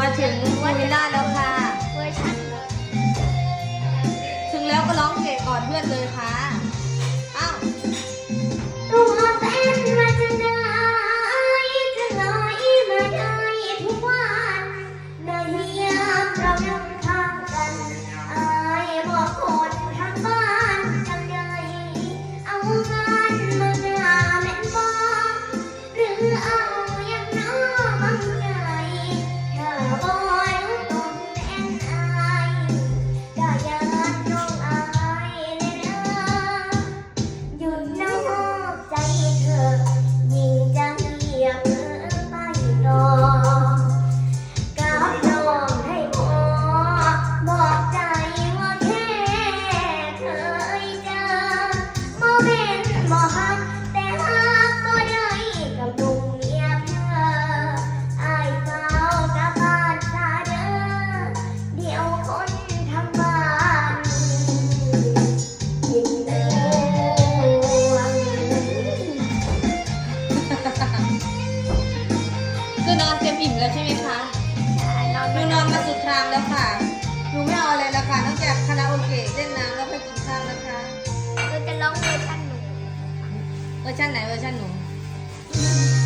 มาถึงมูวิลล่าแล้วค่ะ เวอร์ชัน ถึงแล้วก็ร้องเกะก่อนเพื่อนเลยค่ะ เต็มอิ่มแล้วใช่ไหมคะนอนหนูนอนมาสุดทางแล้วค่ะ หนูไม่เอาอะไรแล้วค่ะนอกจากคาราโอเกะเล่นน้ำแล้วไปกินข้าวนะคะเราจะร้องเวอร์ชันหนู เวอร์ชันไหนเวอร์ชันหนูเ